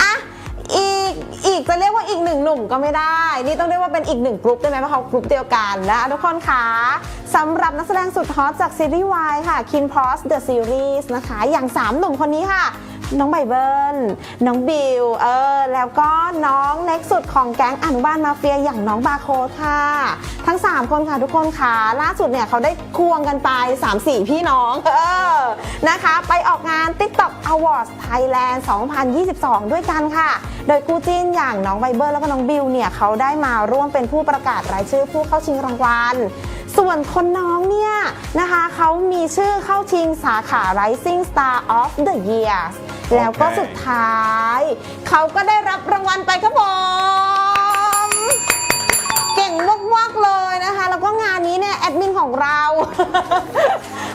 อะอีกอีกจะเรียกว่าอีกหนึ่งหนุ่มก็ไม่ได้ นี่ต้องเรียกว่าเป็นอีกหนึ่งกลุ่มได้ไหมเพราะเขากลุ่มเดียวกันนะทุกคนคะสำหรับนักแสดงสุดฮอตจากซีรีส์วายค่ะ Kin p o s The Series นะคะ อย่าง 3 หนุ่มคนนี้ค่ะ น้องไบเบิลน้องบิวเออ แล้วก็น้องเล็กสุดของแก๊งอนุบาลมาเฟียอย่างน้องบาโคดค่ะ ทั้ง 3 คนค่ะทุกคนค่ะ ล่าสุดเนี่ยเขาได้ควงกันไป 3-4 พี่น้อง เออ นะคะ ไปออก Awards Thailand 2022 ด้วยกันค่ะ โดยคู่จิ้นอย่างน้องไบเบิลแล้วก็น้องบิวเนี่ยเขาได้มาร่วมเป็นผู้ประกาศรายชื่อผู้เข้าชิงรางวัลส่วนคนน้องเนี่ยนะคะเขามีชื่อเข้าชิงสาขา Rising Star of the Year แล้วก็สุดท้าย เขาก็ได้รับรางวัลไปครับผมเก่งมากๆเลยนะคะ แล้วก็งานนี้เนี่ยแอดมินของเรา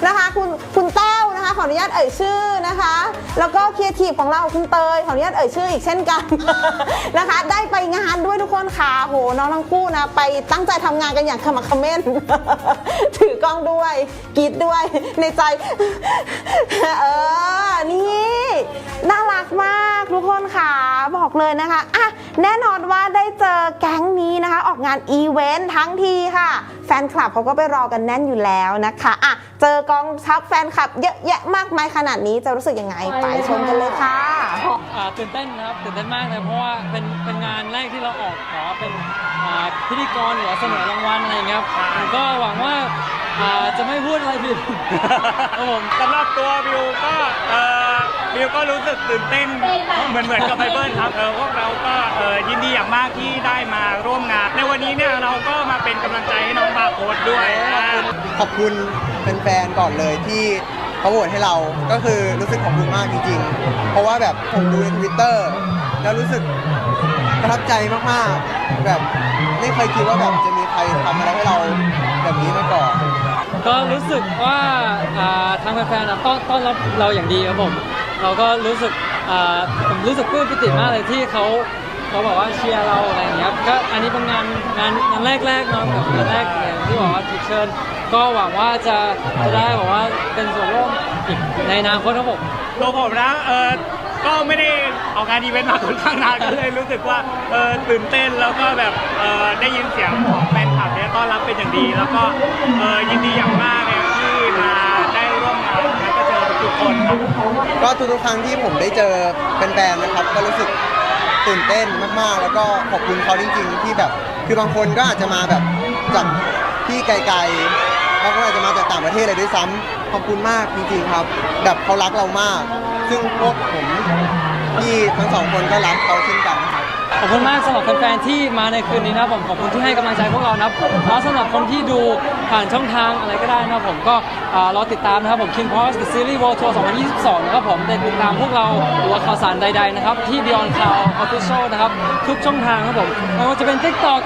นะคะคุณ ออนุญาตเอ่ยชื่อนะคะ แล้วก็ครีเอทีฟของเราคุณเตยขออนุญาตเอ่ยชื่ออีกเช่นกัน นะคะ ได้ไปงานด้วยทุกคนค่ะโหน้องทั้งคู่นะ ไปตั้งใจทำงานกันอย่างขมักเขม้น ถือกล้องด้วยกรีดด้วยในใจ เออ นี่น่ารักมากทุกคนค่ะบอกเลยนะคะอะแน่นอนว่าได้เจอแก๊งนี้นะคะ ออกงานอีเวนต์ทั้งทีค่ะ แฟนคลับเขาก็ไปรอกันแน่นอยู่แล้วนะคะอะ จอกองทัพแฟนคลับเยอะแยะมากมายขนาดนี้จะรู้สึกยังไงไปชมกันเลยค่ะอ่าตื่นเต้นนะครับตื่นเต้นมากเลยเพราะว่าเป็นเป็นงานแรกที่เราออกขอเป็นอ่าพิธีกรหรือว่าเสนอรางวัลอะไรอย่างเงี้ยครับผมก็หวังว่าอ่าจะไม่พูดอะไรผิดครับผมสำหรับตัวบิวก็เอ่อบิวก็รู้สึกตื่นเต้นเหมือนเหมือนกับไบเบิลครับเออพวกเราก็เอ่อยินดีอย่างมากที่ได้มาร่วมงาน ในวันนี้เนี่ย เราก็มาเป็นกำลังใจให้น้องบาโค้ดด้วยนะขอบคุณแฟนๆก่อนเลยที่เขาโหวตให้เราก็คือรู้สึกขอบคุณมากจริงๆ เพราะว่าแบบผมดูในทวิตเตอร์แล้วรู้สึกประทับใจมากๆ แบบไม่เคยคิดว่าแบบจะมีใครทำอะไรให้เราแบบนี้มาก่อนก็รู้สึกว่าอ่าทางแฟนๆนะต้อนต้อนรับเราอย่างดีครับผม เราก็รู้สึกอ่าผมรู้สึกปลื้มปิติมากเลยที่เขา เขาบอกว่าเชียร์เราอะไรอย่างเงี้ยครับก็อันนี้เป็นงานงานงานแรกๆเนาะแบบงานแรกอย่างที่บอกว่าถูกเชิญ ก็หวังว่าจะจะได้บอกว่าเป็นส่วนร่วมอีกในอนาคตครับผมตัวผมนะเออก็ไม่ได้ออกงานอีเวนต์มาค่อนข้างนานก็เลยรู้สึกว่าเออตื่นเต้นแล้วก็แบบเออได้ยินเสียงของแฟนคลับเนี่ยต้อนรับเป็นอย่างดี แล้วก็เออยินดีอย่างมากเลยที่มาได้ร่วมงานแล้วก็เจอทุกๆคนครับ ก็ทุกๆครั้งที่ผมได้เจอแฟนๆนะครับ ก็รู้สึก ตื่นเต้นมากๆ แล้วก็ขอบคุณเขาจริงๆ ที่แบบ คือบางคนก็อาจจะมาแบบจากที่ไกลๆบางคนอาจจะมาจากต่างประเทศเลยด้วยซ้ำขอบคุณมากจริงๆครับ แบบเขารักเรามาก ซึ่งพวกผมที่ทั้งสองคนก็รักเขาเช่นกัน อบคุณมากสำหรับแฟนๆที่มาในคืนนี้นะผมขอบคุณที่ให้กำลังใจพวกเรานะครับแล้วสำหรับคนที่ดูผ่านช่องทางอะไรก็ได้นะผมก็รอติดตามนะครับผม King p o s The Series World Tour 2022 นะครับผมได้ติดตามพวกเราหรือว่าข่าวสารใด ๆ นะครับ ที่ Beyond Cloud Official นะครับ ทุกช่องทางครับผมไม่ว่าจะเป็น TikTok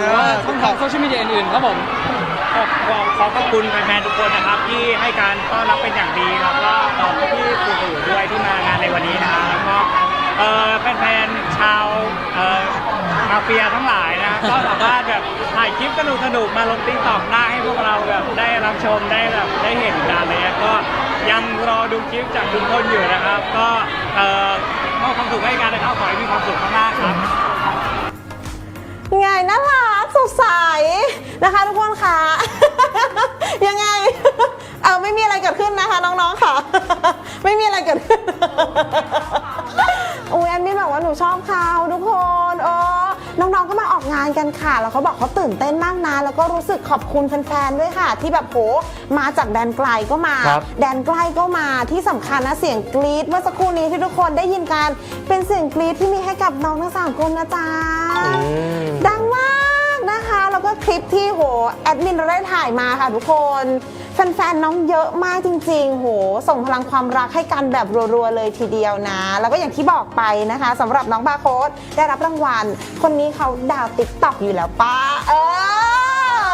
หรือว่าช่องทางโซเชียลมีเดียอื่นๆครับผมขอขอขอบคุณแฟนๆทุกคนนะครับ ที่ให้การต้อนรับเป็นอย่างดีแล้วก็เอ่อพี่ๆสื่อด้วยที่มางานในวันนี้นะครับแล้วก็แฟนๆ ชาวเอ่อมาเฟียทั้งหลายนะก็สามารถแบบถ่ายคลิปสนุกๆมาลงติ๊กต็อกได้ให้พวกเราแบบได้รับชมได้แบบได้เห็นกันเลยนะก็ยังรอดูคลิปจากทุกคนอยู่นะครับ ก็เอ่อมอบความสุขให้กันนะครับขอให้มีความสุขมากๆครับไงน่ารักสดใสนะคะทุกคนค่ะ ยังไง เออไม่มีอะไรเกิดขึ้นนะคะน้องๆค่ะ ไม่มีอะไรเกิดขึ้น ชอบเขาทุกคนเออน้องๆก็มาออกงานกันค่ะ แล้วเขาบอกเขาตื่นเต้นมากนะ แล้วก็รู้สึกขอบคุณแฟนๆด้วยค่ะ ที่แบบโหมาจากแดนไกลก็มา ครับ แดนใกล้ก็มาที่สำคัญนะเสียงกรี๊ดเมื่อสักครู่นี้ที่ทุกคนได้ยินกันเป็นเสียงกรี๊ดที่มีให้กับน้องทั้งสามคนนะจ๊ะดังมากนะคะ แล้วก็คลิปที่โหแอดมินเราได้ถ่ายมาค่ะทุกคน แฟนๆน้องเยอะมากจริง ๆ โห ส่งพลังความรักให้กันแบบรัวๆเลยทีเดียวนะ แล้วก็อย่างที่บอกไปนะคะสำหรับน้องบาโค้ดได้รับรางวัล คนนี้เขาดาวติ๊กต็อกอยู่แล้วป้าเอ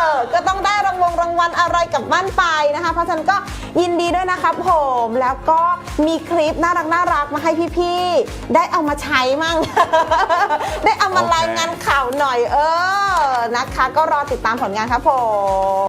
อ ก็ต้องได้รางวงรางวัลอะไรกลับบ้านไปนะคะ เพราะฉะนั้นก็ยินดีด้วยนะครับผมแล้วก็มีคลิปน่ารักน่ารักมาให้พี่ๆ ได้เอามาใช้มั่ง ได้เอามารายงานข่าวหน่อย เออนะคะ ก็รอติดตามผลงานครับผม